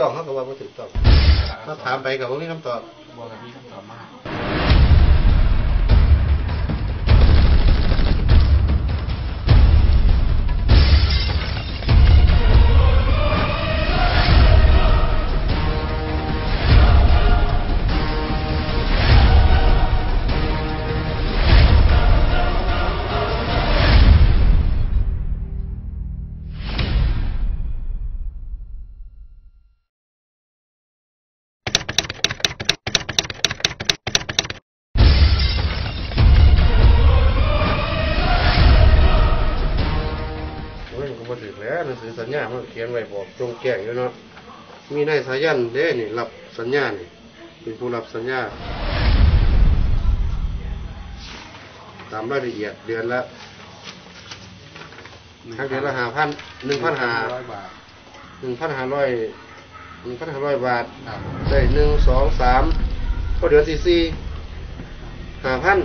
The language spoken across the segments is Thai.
ต้องเขาก็ว่าบ่ถูกต้องถ้าถามไปก็บ่มีคำตอบบอกกับพี่คำตอบ นังสือสัญญามันเขียนไว้บอกจงแจ้งอยู่เนาะมีนายสายันเด้นี่รับสัญญานี่เป็นผู้รับสัญญา ตามรายละเอียดเดือนละทั้งเดือนละห้าพันหนึ่งพันห้าหนึ่งพันห้าร้อยหนึ่งพันห้าร้อยบาท ได้หนึ่งสองสามก็เดือนที่สี่ห้าพัน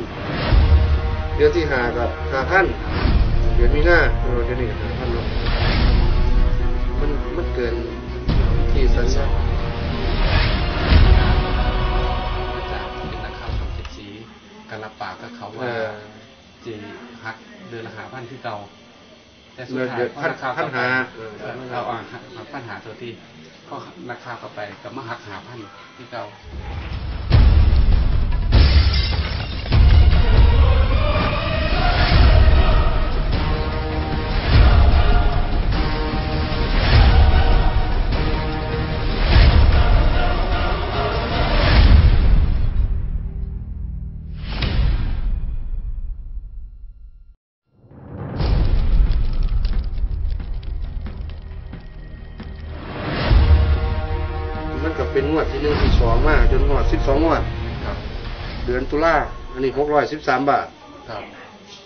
เดือนที่ห้ากับห้าพันเดือนมีหน้าเออเดือนนี้ห้าพันเนาะ มันมันเกินที่สัญญามาจากเป็นนักข่าวช่องเจ็ดสีการรับปากกับเขาเอว่าอจีหักเดือนละหาพันที่เก่าแต่สุดเดือนท้ายเดือนพอพันนักข่าวพันเข้าไปหาเออเอาอะหักพันหาตัวที่พอนักข่าวเข้าไปกับมาหักหาพันที่เก่า ก็เป็นงวดที่หนึ่งที่สองมาจนงวดสิบสองงวดครับเดือนตุลาอันนี้หกร้อยสิบสามบาทครับ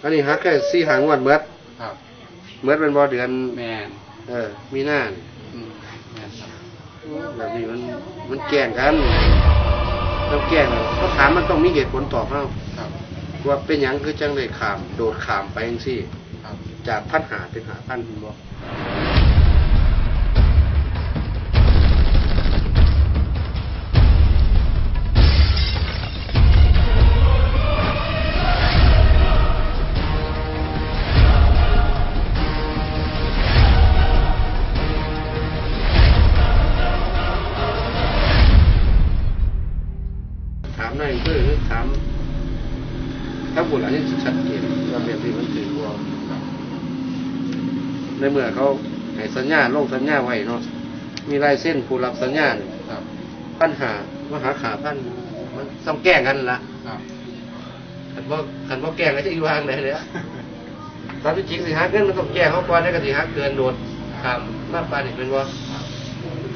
อันนี้หักแค่สี่หางวดเมื่อครับเมื่อเป็นบอเดือนแมนเออ มีหน้านี่อืมแมนครับแบบนี้มันมันแกล้งกันเราแกล้งเขาถามมันต้องมีเหตุผลตอบเราครับว่าเป็นหยังคือจังเลยขาม โดดขามไปจังซี่ครับจากพันหาเป็นหาพันคุณบอก มื่อเขาให้สัญญาลงสัญญาไว้เนาะมีลายเส้นผู้รับสัญญาเนี่ยครับปัญหามาหาขาพันมันต้องแก้งกันละครับขันว่าขันว่าแก้งก็จะอยู่ห่างไหนเลยอะตามที่จริงสิหาเงินมันต้องแก้งเขาก่อนแล้วก็สิหาเกินโดดขามมากปานนี่เป็นว่า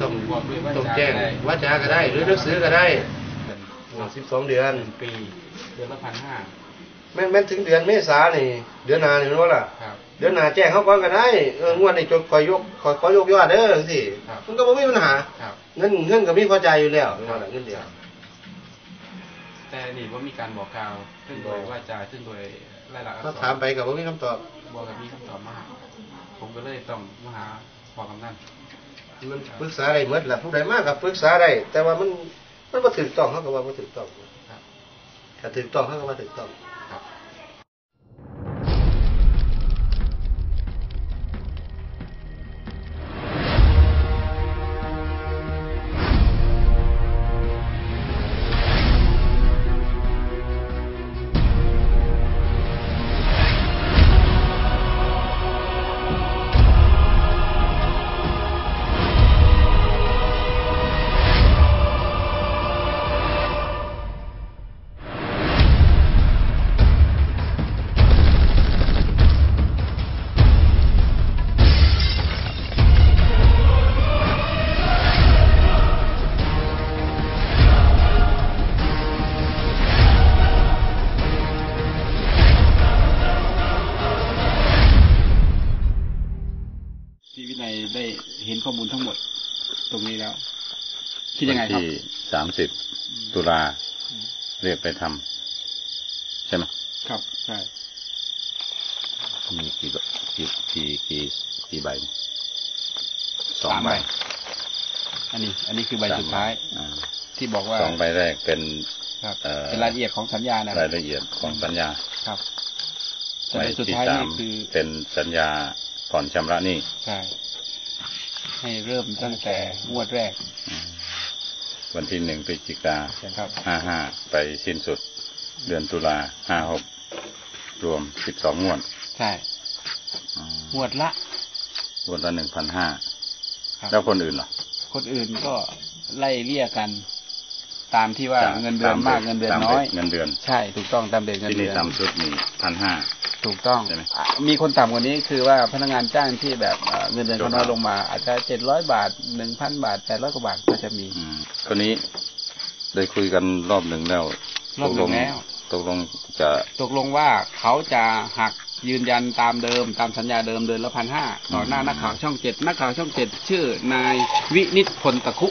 ต้องบอกด้วยว่าต้องแจ้งจะได้ว่าจาก็ได้ หรือหนังสือก็ได้เป็นสิบสองเดือนปี เดือนละพันห้า แม่นแม่นถึงเดือนเมษานี่เดือนหน้านี่รู้ล่ะครับเดือนหน้าแจ้งเขาก่อนก็ได้เอองวดนี้จดคอยยกคอยขอยกยอดเด้อสิครับมันก็บ่มีปัญหาครับเงินเงินก็มีพอใจอยู่แล้วเงินเงินเดียวแต่นี่ว่ามีการบอกกล่าวขึ้นโดยว่าจาขึ้นโดยรายละอักถ้าษถามรไปก็บ่มีคำตอบบอกกับมีคำตอบมากผมก็เลยต้องมาหาบอกกำนันมันปรึกษาได้หมดแหละผู้ใดมากก็ปรึกษาได้แต่ว่ามันมันบ่ถูกต้องเขาก็ว่าบ่ถูกต้องครับถ้าถูกต้องเขาก็ว่าถูกต้อง คิดยังไงครับวันที่สามสิบตุลาเรียกไปทำใช่ไหมครับใช่มีกี่กี่กี่กี่กี่ใบสองสามใบใบอันนี้ อันนี้คือใบสุดท้ายอ่าที่บอกว่าสองใบแรกเป็นครับเอ่อเป็นรายละเอียดของสัญญานะรายละเอียดของสัญญาครับแต่ใบใบสุดที่ท้ายสานี่มคือเป็นสัญญาผ่อนชำระหนี้ใช่ให้เริ่มตั้งแต่งวดแรกอืม วันที่หนึ่งพฤศจิกาครับห้าห้าไปสิ้นสุด เดือนตุลาห้าหกรวมสิบสองงวด ใช่อืมงวดละงวดละหนึ่งพันห้าครับแล้วคนอื่นเหรอ คนอื่นก็ไล่เลี่ยกัน ตามที่ว่าตามเงินเดือนมากเงินเดือนตามน้อย เงินเดือน ใช่ถูกต้องตามเด็กเงินที่เดืนี่อนต่ำสุดนี่พันห้า ถูกต้องใช่ไหมอะมีคนต่ำกว่านี้คือว่าพนักงานจ้างที่แบบเอ่อเงินเดือนเขาน้อยลงมา อาจจะเจ็ดร้อยบาทหนึ่งพันบาทแปดร้อยกว่าบาทก็จะมีอืมคนนี้ได้คุยกันรอบหนึ่งแล้วรอบหนึ่งแล้วตกลงจะตกลงว่าเขาจะหักยืนยันตามเดิมตามสัญญาเดิมเดือนละพันห้าต่อหน้านักข่าวช่องเจ็ดนักข่าวช่องเจ็ดชื่อนายวินิตพลตะคุ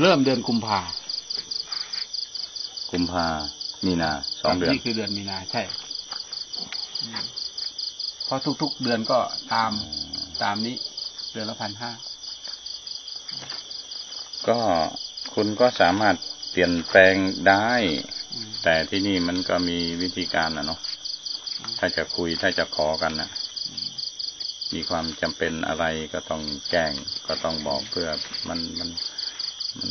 เริ่มเดือนกุมภากุมภามีนาสองเดือนนี่คือเดือนมีนาใช่อืม เพราะทุกๆเดือนก็ตามตามนี้ เดือนละพันห้า ก็คุณก็สามารถเปลี่ยนแปลงได้ แต่ที่นี่มันก็มีวิธีการนะเนาะถ้าจะคุยถ้าจะขอกันนะมีความจำเป็นอะไรก็ต้องแจ้งก็ต้องบอกเพื่อมันมันมัน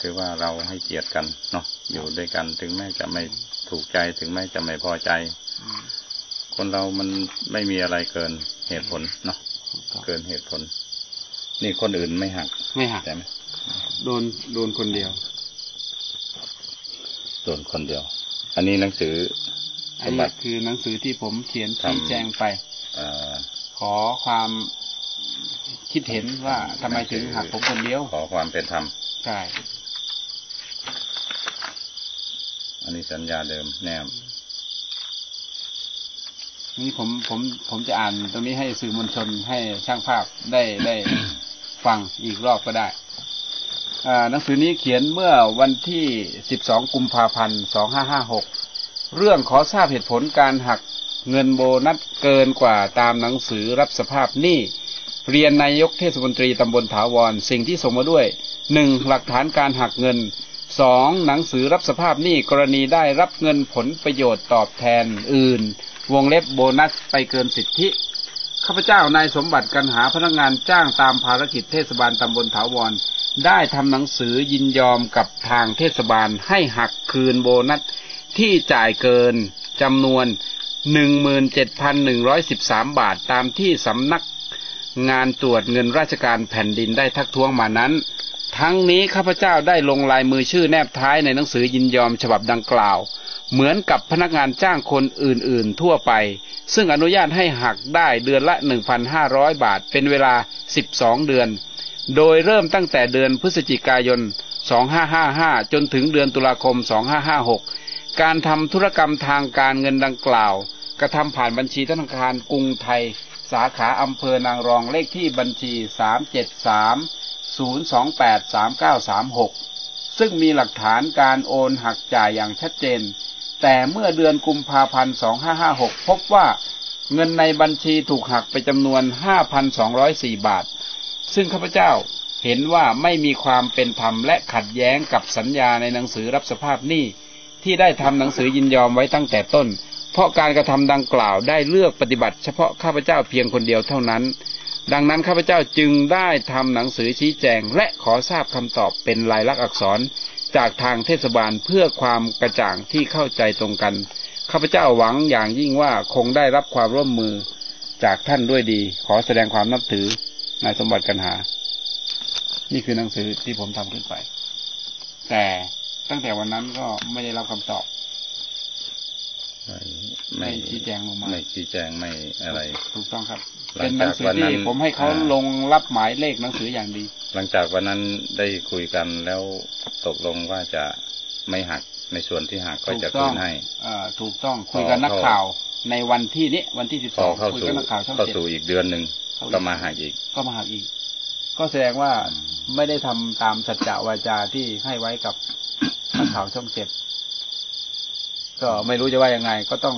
ถือว่าเราให้เกียรติกันเนาะอยู่ด้วยกันถึงแม้จะไม่ถูกใจถึงแม้จะไม่พอใจ คนเรามันไม่มีอะไรเกินเหตุผลเนาะเกินเหตุผล นี่คนอื่นไม่หัก ไม่หักใช่ไหมโดนโดนคนเดียว โดนคนเดียว อันนี้หนังสืออัสนมบันี้ติคือหนังสือที่ผมเขียนทำชี้แจงไปเอ่อขอความคิดเห็นว่าทำไมถึงหักผมคนเดียว ขอความเป็นธรรมใช่อันนี้สัญญาเดิมแนบ นี่ผมผมผมจะอ่านตรงนี้ให้สื่อมวลชนให้ช่างภาพได้ได้ฟังอีกรอบก็ได้อ่าหนังสือนี้เขียนเมื่อวันที่ 12 กุมภาพันธ์ 2556 เรื่องขอทราบเหตุผลการหักเงินโบนัสเกินกว่าตามหนังสือรับสภาพหนี้เรียนนายกเทศมนตรีตำบลถาวร สิ่งที่ส่งมาด้วย 1. หลักฐานการหักเงิน 2. หนังสือรับสภาพหนี้กรณีได้รับเงินผลประโยชน์ตอบแทนอื่น วงเล็บโบนัสไปเกินสิทธิ ข้าพเจ้านายสมบัติกันหาพนักงานจ้างตามภารกิจเทศบาลตำบลถาวร ได้ทำหนังสือยินยอมกับทางเทศบาลให้หักคืนโบนัสที่จ่ายเกินจำนวน 17,113 บาทตามที่สำนักงานตรวจเงินราชการแผ่นดินได้ทักท้วงมานั้น ทั้งนี้ข้าพเจ้าได้ลงลายมือชื่อแนบท้ายในหนังสือยินยอมฉบับดังกล่าว เหมือนกับพนักงานจ้างคนอื่นๆ ทั่วไป ซึ่งอนุญาตให้หักได้เดือนละ 1,500 บาทเป็นเวลา 12 เดือน โดยเริ่มตั้งแต่เดือนพฤศจิกายน 2555 จนถึงเดือนตุลาคม 2556 การทำธุรกรรมทางการเงินดังกล่าว กระทำผ่านบัญชีธนาคารกรุงไทย สาขาอำเภอนางรองเลขที่บัญชี 373 028 3936 ซึ่งมีหลักฐานการโอนหักจ่ายอย่างชัดเจน แต่เมื่อเดือนกุมภาพันธ์ 2556 พบว่าเงินในบัญชีถูกหักไปจำนวน 5,204 บาท ซึ่งข้าพเจ้าเห็นว่าไม่มีความเป็นธรรมและขัดแย้งกับสัญญาในหนังสือรับสภาพหนี้ที่ได้ทำหนังสือยินยอมไว้ตั้งแต่ต้น เพราะการกระทำดังกล่าวได้เลือกปฏิบัติเฉพาะข้าพเจ้าเพียงคนเดียวเท่านั้น ดังนั้นข้าพเจ้าจึงได้ทำหนังสือชี้แจง และขอทราบคำตอบเป็นลายลักษณ์อักษรจากทางเทศบาลเพื่อความกระจ่างที่เข้าใจตรงกันข้าพเจ้าหวังอย่างยิ่งว่าคงได้รับความร่วมมือจากท่านด้วยดี ขอแสดงความนับถือนายสมบัติกันหา นี่คือหนังสือที่ผมทำขึ้นไป แต่ตั้งแต่วันนั้นก็ไม่ได้รับคำตอบ ไม่ไม่ชี้แจงลงมา ไม่ชี้แจงไม่อะไร ถูกต้องครับหลัเป็งนหจากนังสือวันนั้ที่นผมให้เขาอ่าลงรับหมายเลขหนังสืออย่างดี หลังจากวันนั้นได้คุยกันแล้วตกลงว่าจะไม่หักในส่วนที่หักก็ถูจะกต้คืองนให้เอ่อถูกต้องคุยกับนักข่าวในวันที่นี้วันที่สิบพสอองเข้าคุยสู่กับนักข่าวช่องเข้าเจ็ดสู่อีกเดือนหนึ่งเข้าอีกก็มาหักอีก ก็มาหักอีก ก็แสดงว่าไม่ได้ทำตามสัจจะวาจาที่ให้ไว้กับนักข่าวช่องเจ็ด ก็ไม่รู้จะว่ายังไง ก็ต้อง